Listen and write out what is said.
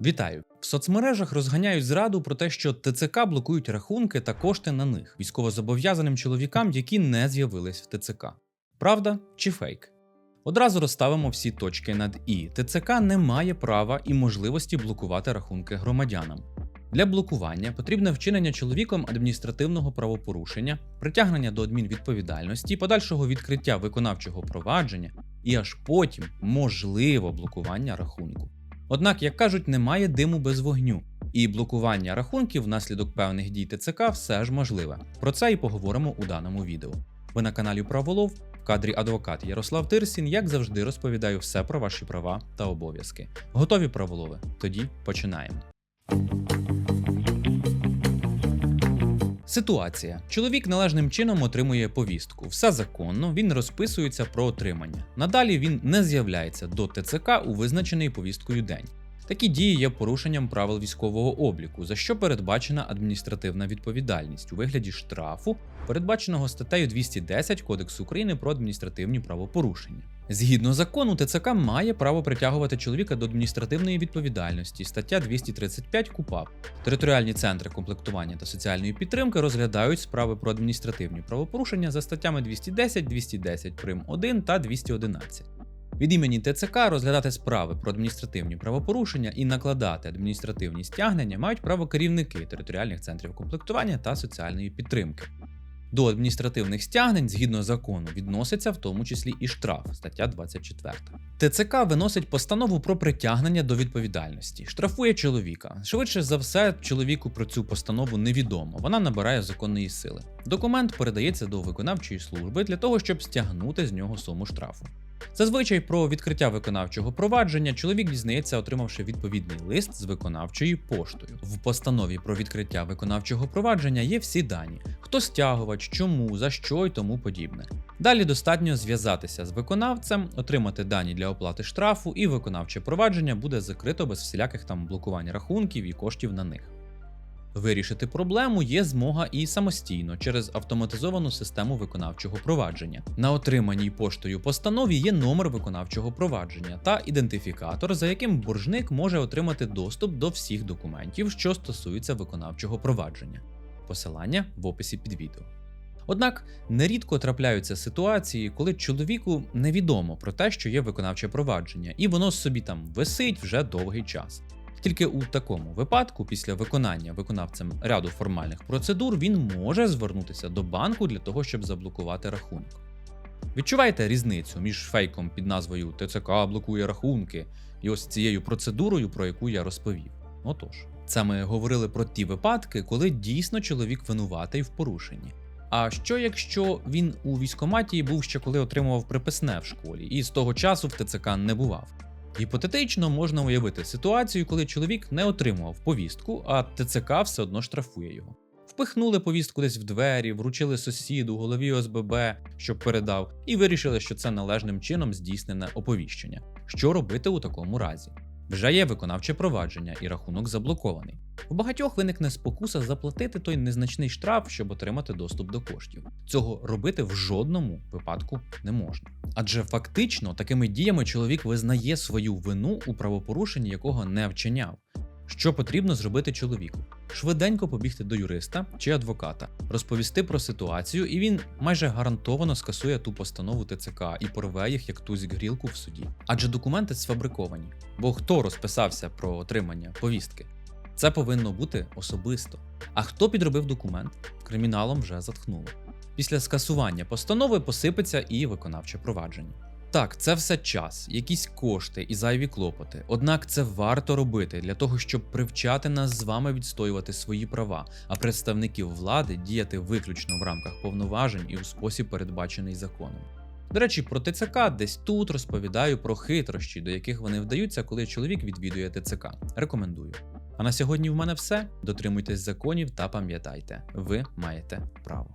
Вітаю! В соцмережах розганяють зраду про те, що ТЦК блокують рахунки та кошти на них військовозобов'язаним чоловікам, які не з'явились в ТЦК. Правда чи фейк? Одразу розставимо всі точки над І. ТЦК не має права і можливості блокувати рахунки громадянам. Для блокування потрібне вчинення чоловіком адміністративного правопорушення, притягнення до адмінвідповідальності, подальшого відкриття виконавчого провадження і аж потім можливо блокування рахунку. Однак, як кажуть, немає диму без вогню, і блокування рахунків внаслідок певних дій ТЦК все ж можливе. Про це і поговоримо у даному відео. Ви на каналі Праволов, в кадрі адвокат Ярослав Тирсін, як завжди, розповідаю все про ваші права та обов'язки. Готові праволови? Тоді починаємо. Ситуація: чоловік належним чином отримує повістку. Все законно, він розписується про отримання. Надалі він не з'являється до ТЦК у визначений повісткою день. Такі дії є порушенням правил військового обліку, за що передбачена адміністративна відповідальність у вигляді штрафу, передбаченого статтею 210 Кодексу України про адміністративні правопорушення. Згідно закону, ТЦК має право притягувати чоловіка до адміністративної відповідальності, стаття 235 КУПАП. Територіальні центри комплектування та соціальної підтримки розглядають справи про адміністративні правопорушення за статтями 210, 210 прим 1 та 211. Від імені ТЦК розглядати справи про адміністративні правопорушення і накладати адміністративні стягнення мають право керівники територіальних центрів комплектування та соціальної підтримки. До адміністративних стягнень згідно закону відноситься в тому числі і штраф, стаття 24. ТЦК виносить постанову про притягнення до відповідальності, штрафує чоловіка. Швидше за все, чоловіку про цю постанову невідомо. Вона набирає законної сили. Документ передається до виконавчої служби для того, щоб стягнути з нього суму штрафу. Зазвичай про відкриття виконавчого провадження чоловік дізнається, отримавши відповідний лист з виконавчою поштою. В постанові про відкриття виконавчого провадження є всі дані: хто стягувач, чому, за що і тому подібне. Далі достатньо зв'язатися з виконавцем, отримати дані для оплати штрафу, і виконавче провадження буде закрито без всіляких там блокувань рахунків і коштів на них. Вирішити проблему є змога і самостійно через автоматизовану систему виконавчого провадження. На отриманій поштою постанові є номер виконавчого провадження та ідентифікатор, за яким боржник може отримати доступ до всіх документів, що стосуються виконавчого провадження. Посилання в описі під відео. Однак нерідко трапляються ситуації, коли чоловіку невідомо про те, що є виконавче провадження, і воно собі там висить вже довгий час. Тільки у такому випадку, після виконання виконавцем ряду формальних процедур, він може звернутися до банку для того, щоб заблокувати рахунок. Відчуваєте різницю між фейком під назвою ТЦК блокує рахунки і ось цією процедурою, про яку я розповів. Отож, це ми говорили про ті випадки, коли дійсно чоловік винуватий в порушенні. А що якщо він у військоматі був ще коли отримував приписне в школі, і з того часу в ТЦК не бував? Гіпотетично можна уявити ситуацію, коли чоловік не отримував повістку, а ТЦК все одно штрафує його. Впихнули повістку десь в двері, вручили сусіду, голові ОСББ, щоб передав, і вирішили, що це належним чином здійснене оповіщення. Що робити у такому разі? Вже є виконавче провадження і рахунок заблокований. У багатьох виникне спокуса заплатити той незначний штраф, щоб отримати доступ до коштів. Цього робити в жодному випадку не можна. Адже фактично такими діями чоловік визнає свою вину у правопорушенні, якого не вчиняв. Що потрібно зробити чоловіку? Швиденько побігти до юриста чи адвоката, розповісти про ситуацію, і він майже гарантовано скасує ту постанову ТЦК і порве їх як тузік грілку в суді. Адже документи сфабриковані. Бо хто розписався про отримання повістки? Це повинно бути особисто. А хто підробив документ, криміналом вже затхнуло. Після скасування постанови посипеться і виконавче провадження. Так, це все час, якісь кошти і зайві клопоти. Однак це варто робити для того, щоб привчати нас з вами відстоювати свої права, а представників влади діяти виключно в рамках повноважень і у спосіб, передбачений законом. До речі, про ТЦК десь тут розповідаю про хитрощі, до яких вони вдаються, коли чоловік відвідує ТЦК. Рекомендую. А на сьогодні в мене все. Дотримуйтесь законів та пам'ятайте, ви маєте право.